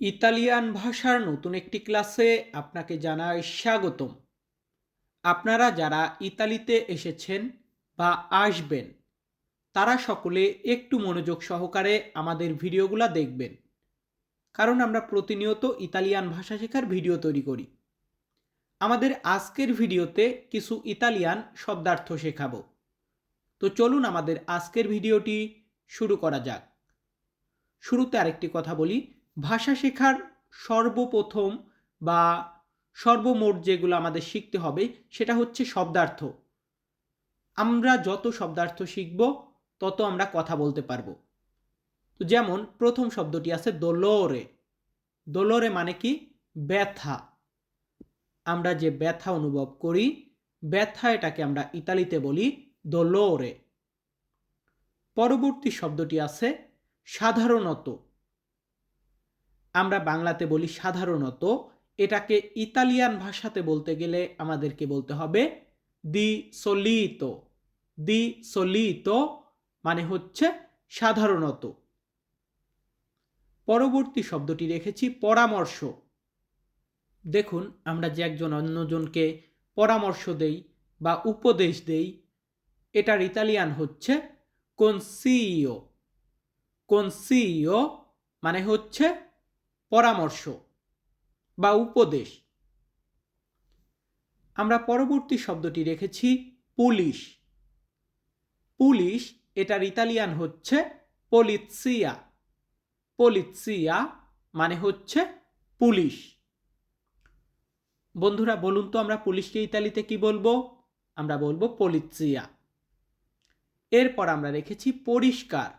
Italian ভাষার নতুন একটি ক্লাসে আপনাকে জানাই স্বাগতম। আপনারা যারা ইতালিতে এসেছেন বা আসবেন, তারা সকলে একটু মনোযোগ সহকারে আমাদের ভিডিওগুলো দেখবেন। কারণ আমরা প্রতিনিয়ত ইতালিয়ান ভাষা শেখার ভিডিও তৈরি করি। আমাদের আজকের ভিডিওতে কিছু ইতালিয়ান শব্দার্থ শেখাবো। তো চলুন আমাদের আজকের ভিডিওটি শুরু করা যাক। শুরুতে আরেকটি কথা বলি। ভাষা শেখার সর্বপ্রথম বা সর্বমোট যেগুলো আমাদের শিখতে হবে, সেটা হচ্ছে শব্দার্থ। আমরা যত শব্দার্থ শিখব, তত আমরা কথা বলতে পারব। তো যেমন প্রথম শব্দটি আছে দোলোরে। দোলোরে মানে কি? ব্যথা। আমরা যে ব্যথা অনুভব করি, ব্যথা এটাকে আমরা ইতালিতে বলি দোলোরে। পরবর্তী শব্দটি আছে সাধারণত। আমরা বাংলাতে বলি সাধারণত, এটাকে ইতালিয়ান ভাষাতে বলতে গেলে আমাদেরকে বলতে হবে দি সলিতো। দি সলিতো মানে হচ্ছে সাধারণত। পরবর্তী শব্দটি রেখেছি, পরামর্শ। দেখুন, আমরা যে একজন অন্যজনকে পরামর্শ দেই বা উপদেশ দেই, এটার ইতালিয়ান হচ্ছে কনসিও কনসিও মানে হচ্ছে পরামর্শ বা উপদেশ। আমরা পরবর্তী শব্দটি রেখেছি পুলিশ। পুলিশ, এটার ইতালিয়ান হচ্ছে পলিৎসিয়া। পলিৎসিয়া মানে হচ্ছে পুলিশ। বন্ধুরা, বলুন তো আমরা পুলিশকে ইতালিতে কি বলব? আমরা বলব পলিৎসিয়া। এরপর আমরা রেখেছি পরিষ্কার।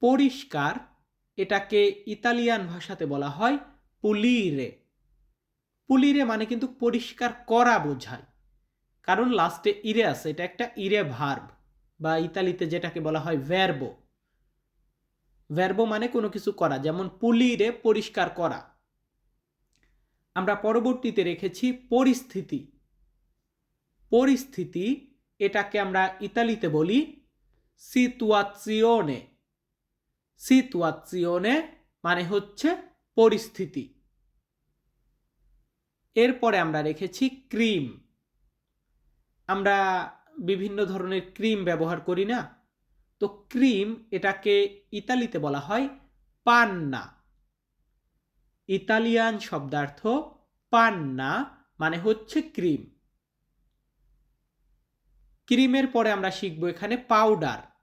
পরিষ্কার এটাকে ইতালিয়ান ভাষাতে বলা হয় পুলিরে। পুলিরে মানে কিন্তু পরিষ্কার করা বোঝায়। কারণ লাস্টে ইরে আছে, এটা একটা ইরে ভার্ব বা ইতালিতে যেটাকে বলা হয় ভ্যারবো ভ্যারবো মানে কোনো কিছু করা, যেমন পুলিরে পরিষ্কার করা। আমরা পরবর্তীতে রেখেছি পরিস্থিতি। পরিস্থিতি, এটাকে আমরা ইতালিতে বলি সিতুয়াচিওনে সিতুয়াচিওনে মানে হচ্ছে পরিস্থিতি। এরপরে আমরা রেখেছি ক্রিম। আমরা বিভিন্ন ধরনের ক্রিম ব্যবহার করি না। তো ক্রিম এটাকে ইতালিতে বলা হয় পান্না। ইতালিয়ান শব্দার্থ পান্না মানে হচ্ছে ক্রিম। ক্রিমের পরে আমরা শিখব এখানে পাউডার।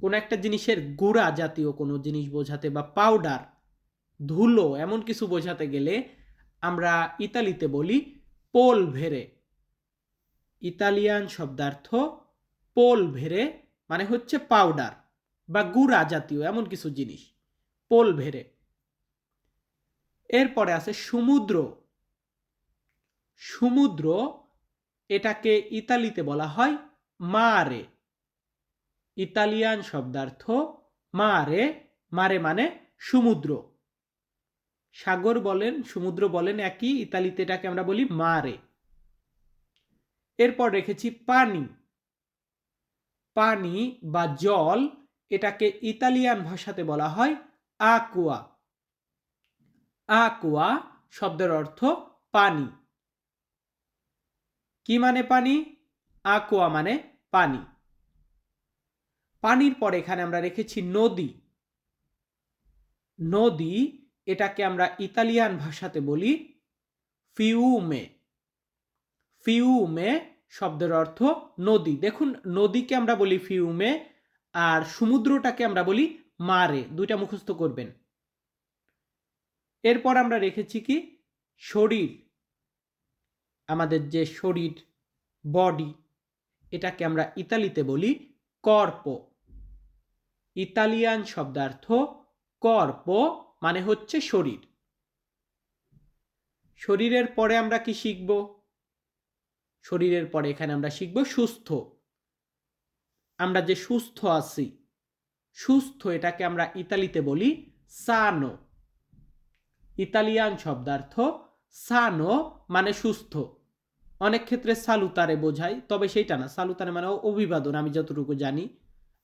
কোনো একটা জিনিসের গুঁড়া জাতীয় কোনো জিনিস বোঝাতে বা পাউডার ধুলো এমন কিছু বোঝাতে গেলে আমরা ইতালিতে বলি পোল ভেরে ইতালিয়ান শব্দার্থ পোল ভেরে মানে হচ্ছে পাউডার বা গুঁড়া জাতীয় এমন কিছু জিনিস পোল ভেরে এরপরে আছে সমুদ্র। সমুদ্র এটাকে ইতালিতে বলা হয় মারে। ইতালিয়ান শব্দার্থ মারে মারে মানে সমুদ্র। সাগর বলেন, সমুদ্র বলেন একই, ইতালিতে এটাকে আমরা বলি মারে। এরপর রেখেছি পানি। পানি বা জল এটাকে ইতালিয়ান ভাষাতে বলা হয় আকুয়া। আকুয়া শব্দের অর্থ পানি। কি মানে পানি? আকুয়া মানে পানি। পানির পর এখানে আমরা রেখেছি নদী। নদী এটাকে আমরা ইতালিয়ান ভাষাতে বলি ফিউমে ফিউমে শব্দের অর্থ নদী। দেখুন, নদীকে আমরা বলি ফিউমে আর সমুদ্রটাকে আমরা বলি মারে। দুইটা মুখস্থ করবেন। এরপর আমরা রেখেছি কি? শরীর। আমাদের যে শরীর বডি এটাকে আমরা ইতালিতে বলি কর্প। ইতালিয়ান শব্দার্থ কর্প মানে হচ্ছে শরীর। শরীরের পরে আমরা কি শিখব? শরীরের পরে এখানে আমরা শিখব সুস্থ। আমরা যে সুস্থ আছি, সুস্থ এটাকে আমরা ইতালিতে বলি সানো। ইতালিয়ান শব্দার্থ সানো মানে সুস্থ। অনেক ক্ষেত্রে সালুতারে বোঝায়, তবে সেইটা না। সালুতারে মানে অভিবাদন, আমি যতটুকু জানি।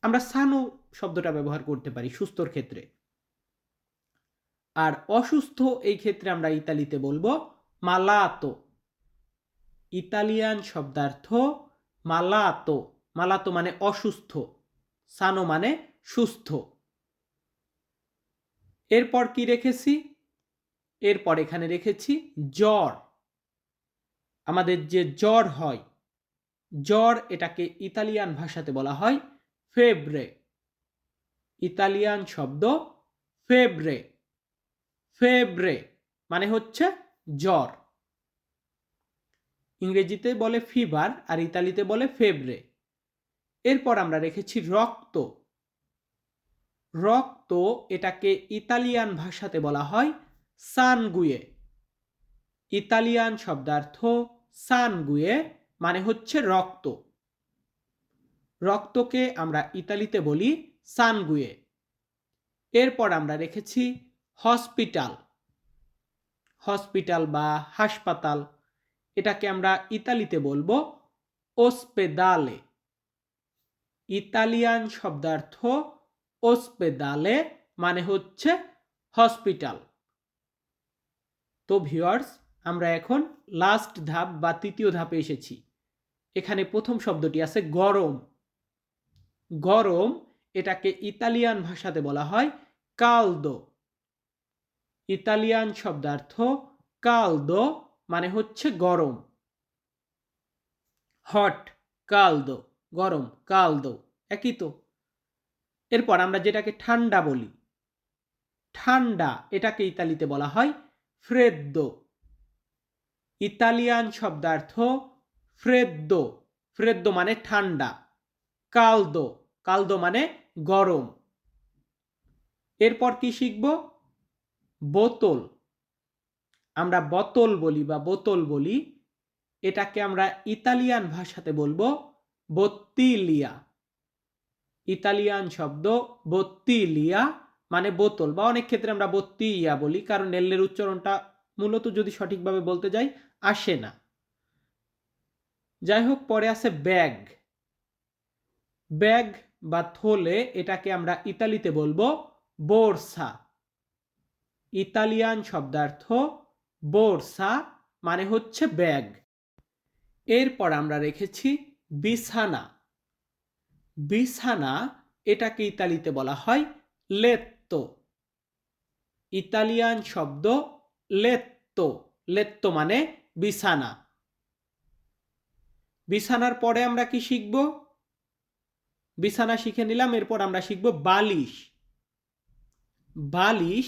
আমরা সানো শব্দটা ব্যবহার করতে পারি সুস্থর ক্ষেত্রে। আর অসুস্থ এই ক্ষেত্রে আমরা ইতালিতে বলব মালাতো। ইতালিয়ান শব্দার্থ মালাতো। মালাতো মানে অসুস্থ। সানো মানে সুস্থ। এরপর কি রেখেছি? এরপর এখানে রেখেছি জ্বর। আমাদের যে জ্বর হয়, জ্বর এটাকে ইতালিয়ান ভাষাতে বলা হয় ফেব্রে। ইতালিয়ান শব্দ ফেব্রে। ফেব্রে মানে হচ্ছে জ্বর। ইংরেজিতে বলে ফিভার আর ইতালিতে বলে ফেব্রে। এরপর আমরা রেখেছি রক্ত। রক্ত এটাকে ইতালিয়ান ভাষাতে বলা হয় সানগুয়ে। ইতালিয়ান শব্দার্থ সানগুয়ে মানে হচ্ছে রক্ত। রক্তকে আমরা ইতালিতে বলি সানগুয়ে। এরপর আমরা রেখেছি হসপিটাল। হসপিটাল বা হাসপাতাল। এটাকে আমরা ইতালিতে বলব ওসপেদালে। ইতালিয়ান শব্দার্থ ওসপেদালে মানে হচ্ছে হসপিটাল। তো ভিওয়ার্স আমরা এখন লাস্ট ধাপ বা তৃতীয় ধাপে এসেছি। এখানে প্রথম শব্দটি আছে গরম। গরম এটাকে ইতালিয়ান ভাষাতে বলা হয় কালদো ইতালিয়ান শব্দার্থ কালদো মানে হচ্ছে গরম। হট কালদো গরম কালদো একই তো। এরপর আমরা যেটাকে ঠান্ডা বলি। ঠান্ডা এটাকে ইতালিতে বলা হয় ফ্রেদ্দো ইতালিয়ান শব্দার্থ ফ্রেদ্দো ফ্রেদ্দো মানে ঠান্ডা কালদো কালদো মানে গরম। এরপর কি শিখব? বোতল। আমরা বোতল বলি বা বোতল বলি, এটাকে আমরা ইতালিয়ান ভাষাতে বলব বত্তিলিয়া। ইতালিয়ান শব্দ বত্তিলিয়া মানে বোতল বা অনেক ক্ষেত্রে আমরা বত্তিয়া বলি, কারণ নেল্লের উচ্চারণটা মূলত যদি সঠিকভাবে বলতে যাই আসে না। যাই হোক পরে আছে ব্যাগ। ব্যাগ বা থলে এটাকে আমরা ইতালিতে বলব বোরসা। ইতালিয়ান শব্দার্থ বোরসা মানে হচ্ছে ব্যাগ। এরপর আমরা রেখেছি বিছানা। বিছানা এটাকে ইতালিতে বলা হয় লেত্তো। ইতালিয়ান শব্দ লেত্তো। লেত্তো মানে বিছানা। বিছানার পরে আমরা কি শিখব? বিছানা শিখে নিলাম, এরপর আমরা শিখব বালিশ। বালিশ,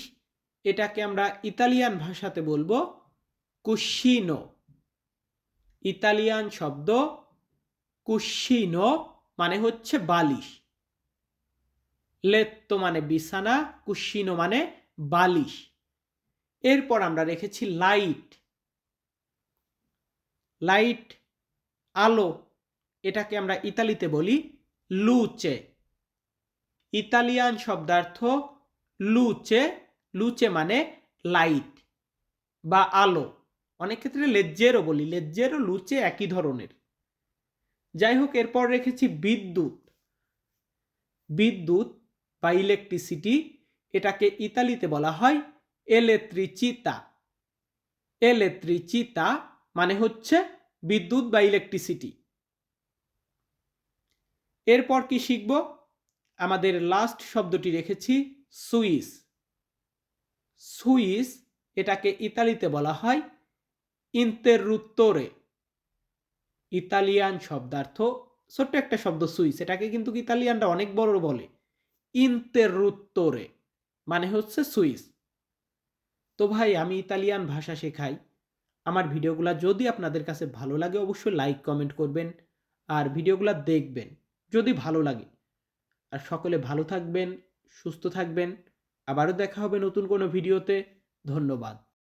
এটাকে আমরা ইতালিয়ান ভাষাতে বলব কুশিনো ইতালিয়ান শব্দ কুশিনো মানে হচ্ছে বালিশ। লেত্তো মানে বিছানা কুশিনো মানে বালিশ। এরপর আমরা রেখেছি লাইট লাইট, আলো, এটাকে আমরা ইতালিতে বলি লুচে ইতালিয়ান শব্দার্থ লুচে লুচে মানে লাইট বা আলো। অনেক ক্ষেত্রে লেজ্জেরও বলি, লেজ্জেরও লুচে একই ধরনের। যাই হোক, এরপর রেখেছি বিদ্যুৎ। বিদ্যুৎ বা ইলেকট্রিসিটি এটাকে ইতালিতে বলা হয় এলেত্রিচিতা এলেত্রিচিতা মানে হচ্ছে বিদ্যুৎ বা ইলেকট্রিসিটি এরপর কি শিখব? আমাদের লাস্ট শব্দটি রেখেছি, সুইস। সুইস এটাকে ইতালিতে বলা হয় ইন্তেরুত্তরে ইতালিয়ান শব্দার্থ, ছোট্ট একটা শব্দ সুইস। এটাকে কিন্তু ইতালিয়ানরা অনেক বড় বলে। ইন্তেরুত্তরে মানে হচ্ছে সুইস। তো ভাই, আমি ইতালিয়ান ভাষা শেখাই। আমার ভিডিওগুলো যদি আপনাদের কাছে ভালো লাগে, অবশ্যই লাইক কমেন্ট করবেন আর ভিডিওগুলো দেখবেন যদি ভালো লাগে। আর সকলে ভালো থাকবেন, সুস্থ থাকবেন। আবারও দেখা হবে নতুন কোনো ভিডিওতে। ধন্যবাদ।